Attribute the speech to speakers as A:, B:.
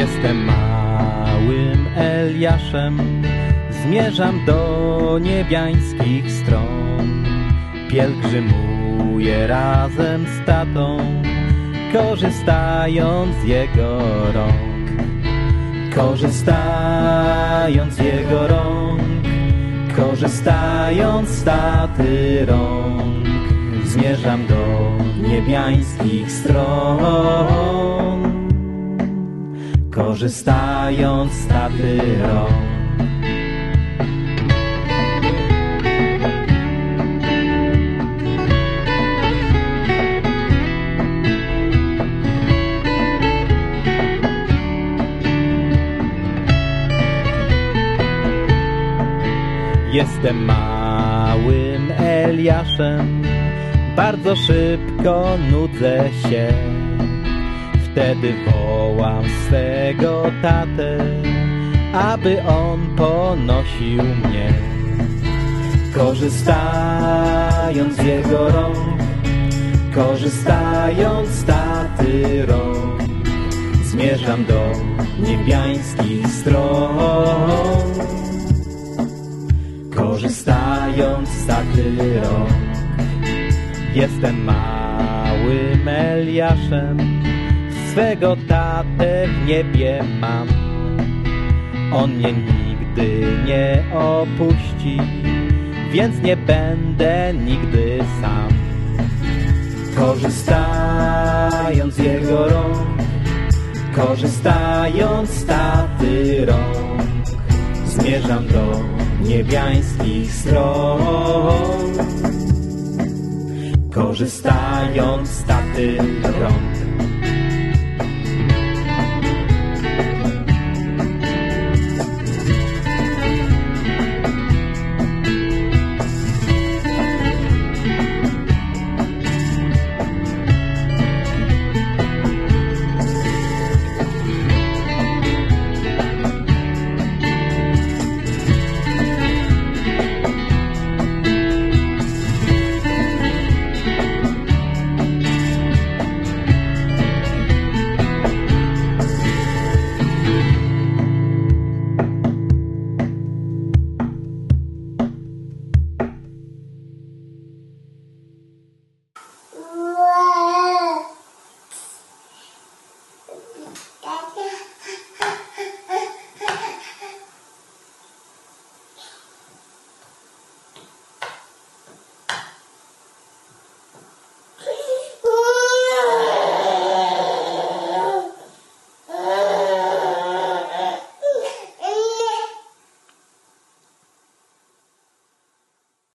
A: Jestem małym Eliaszem, zmierzam do niebiańskich stron. Pielgrzymuję razem z tatą, korzystając z jego rąk. Korzystając z jego rąk, korzystając z taty rąk, zmierzam do niebiańskich stron korzystając z taty rąk. Jestem małym Eliaszem, bardzo szybko nudzę się. Wtedy wołam swego tatę, aby on ponosił mnie. Korzystając z jego rąk, korzystając z taty rąk, zmierzam do niebiańskich stron. Korzystając z taty rąk, jestem małym Eliaszem, swego tatę w niebie mam. On mnie nigdy nie opuści, więc nie będę nigdy sam. Korzystając z jego rąk, korzystając z taty rąk, zmierzam do niebiańskich stron. Korzystając z taty rąk.